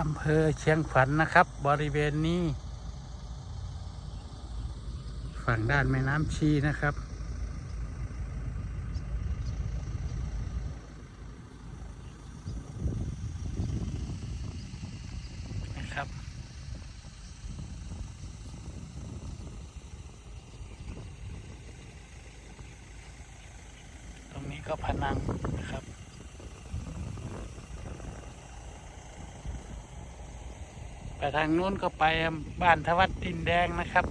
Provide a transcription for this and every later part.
อำเภอเชียงขวัญนะครับ บริเวณนี้ ฝั่งด้านแม่น้ำชีนะครับ นะครับ ตรงนี้ก็พนังนะครับ ไปทางนู้นก็ไปบ้านทวัดดินแดงนะครับ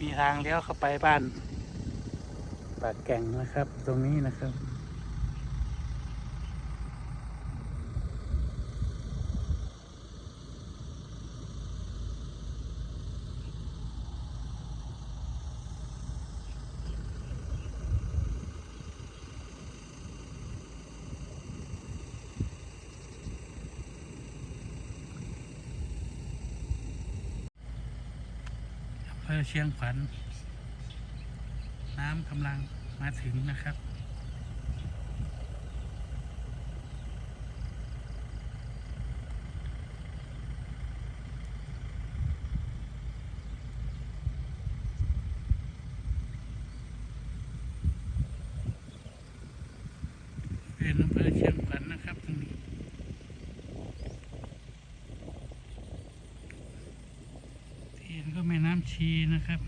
มีทางเลี้ยวเข้าไปบ้านปากแก่งนะครับ ตรงนี้นะครับ ภอเชียงขวัญน้ำกำลังมาถึงนะครับ เป็นอำเภอเชียงขวัญนะครับตรงนี้ ที่ เห็นก็แม่น้ำชีนะครับ